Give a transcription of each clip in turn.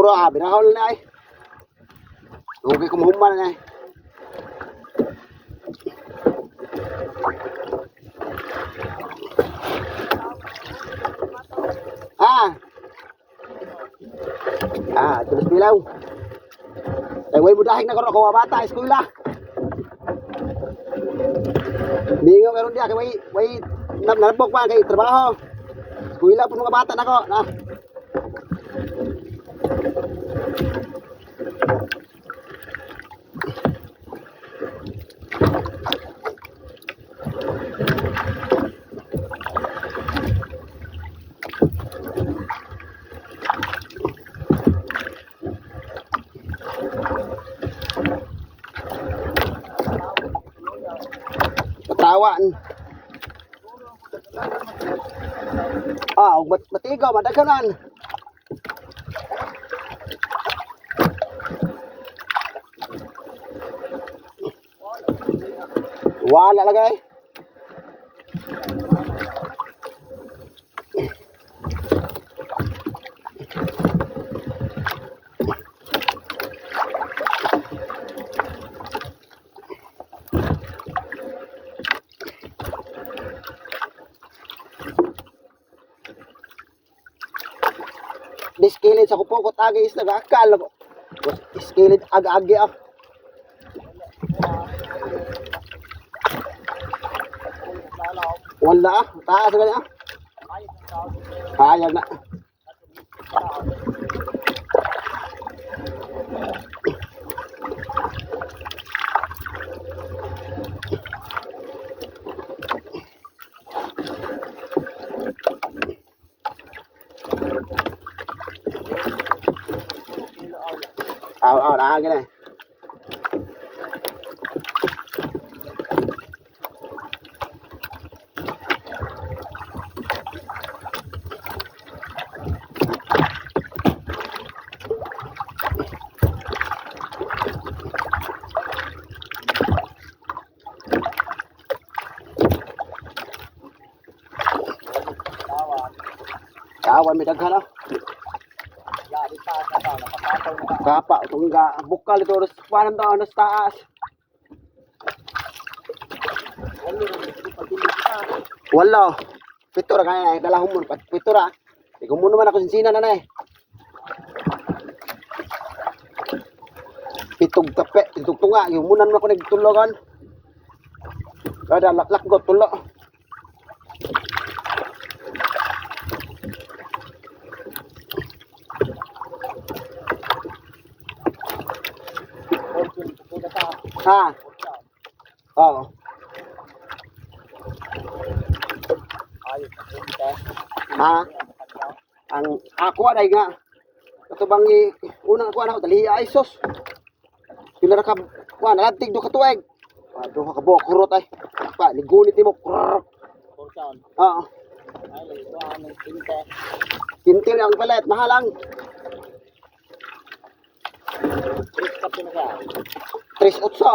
Siguro đâu? Tại na na ay. Okay, kumuhuman na ay. Ah. Ah, tulis bilaw. Ay, way budahing na karon ako bata, eskwela. Bingo karon dia kay way way nabok pa kay trabaho. Eskwela po mga bata nako, na. Katawan. Ah, ug mat matigaw madaghanan. Wala lagay. Diskilid sa kupo ko tagay is nagakal ko. Diskilid aga-agi ah. Wala ah, taas ka ah. Hayag na. Aw, aw, na gini. Kawan may daghan ah. Kapa, tungga, bukal ito, panam daw, nas taas. Wala. Pito ra kaya, dala humon, pat pito ra. Ikaw mo naman ako sinsina na na eh. Pitog kape, pitog tunga, yung munan mo ako nagtulogan. Kada laklak ko, tulo. Ha? Oo. Ha? Ang ako ay nga. Ito bang i- unang ako na dali ay sos. Pila ra ka wa nalantig do ka tuig. Ado ka buok kurot ay. Pa ligunit mo. Oo. Tintil ang palet, mahalang. Tres utso.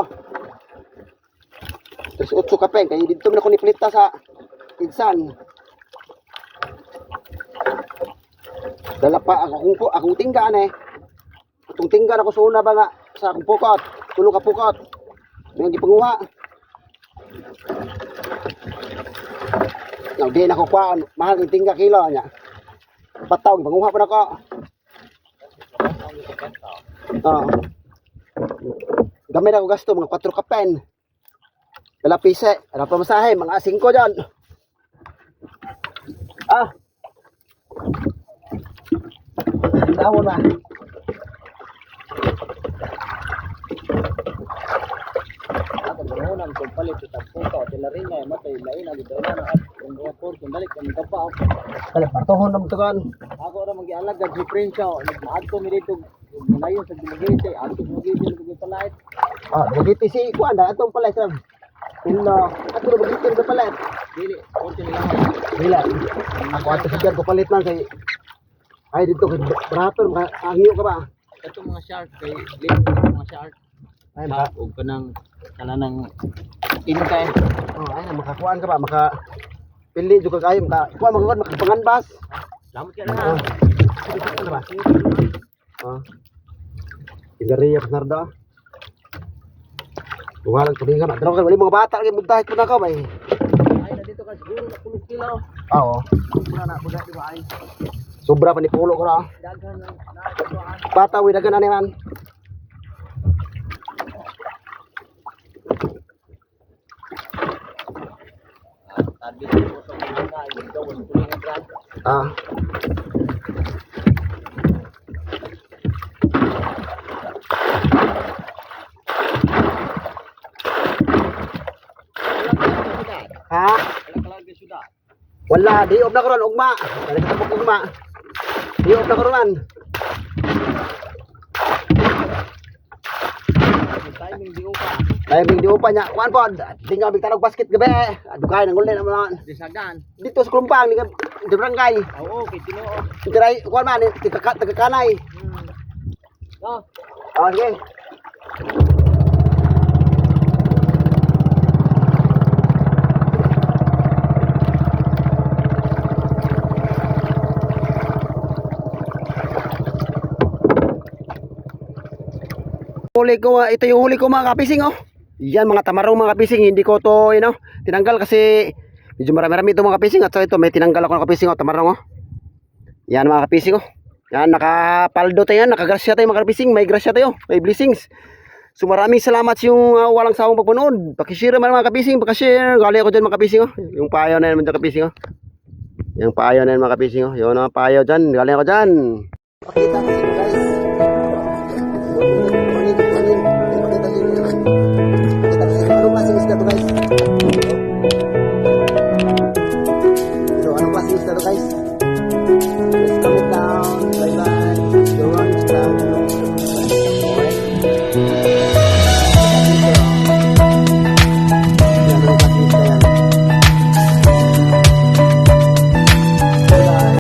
Tres utso ka pen. Kaya dito na ko niplita sa insan. Dala pa ako kung akong tinggaan eh. Itong tinggaan ako sa una ba nga sa akong pukot. Tulo ka pukot. May gipanguha. Now, di na ko kuhaan. Mahal yung tingga kilo niya. Pataw, gipanguha pa na ko. Oo. Gamay na ako gasto, mga 4 kapen. Dala pise, ano pa masahe, mga 5 dyan. Ah. Tawon na. Kung palit sa puto, sila rin nga matay lain ang na at kung mga portion balik ang kapaw. Kala partohon na matukan. Ako ra magialag gad diferensya, nagmaadto mi dito Malayo sa gumagiti, ato gumagiti ng palait. Ah, bagiti si Kuan, atong pala sa Pilo, ato na bagiti na pala. Dili, portion lang. Dila. Ako ato sa ko palit man kay ay dito kay baraton mga angyo ka ba? Ito mga shark kay limit mga shark. Ay Sa maka ug kanang kanang inkay. oh, ay makakuan ka ba? Maka pili jud ka kayo maka kuan makakuan makapanganbas. Salamat ka na. ha. Ano ba? Ah. Pa narda. Walang tulingan. Adro ka wali mga bata lagi mudahit pa na ka bay. Ay na dito ka siguro na pulos kilo. Oo. Wala na ko dati ba ay. Sobra pa ni pulo ko ra. Daghan na na Bata wi ani man. Tadi Ha? Wala di op na karon ugma. Dali ka tapok ugma. Di op na karon timing di upa. Bing di upa niya. Kuan pod, di nga bigtanog basket gabi. Dugay nang ulit naman. Disagan. Dito sa Klumpang, di ka di barangay. Oo, kay Tinoo. Tiray, kuan man, taga taga kanay. Hmm. No. Ah, sige. Huli ko, ah, ito yung huli ko mga kapising oh. Yan mga tamarong mga kapising, hindi ko to, you know, tinanggal kasi medyo marami-rami ito mga kapising at so ito may tinanggal ako ng kapising oh, tamarong oh. Yan mga kapising oh. Yan, nakapaldo tayo yan, nakagrasya tayo mga kapising, may grasya tayo, may blessings. So maraming salamat sa yung uh, walang sawang pagpanood. Pakishare man mga kapising, pakishare. Gali ako dyan mga kapising oh. Yung payaw na yan mga kapising oh. Yung payaw na yan mga kapising oh. Yung mga payaw dyan, gali ako dyan. Pakita mo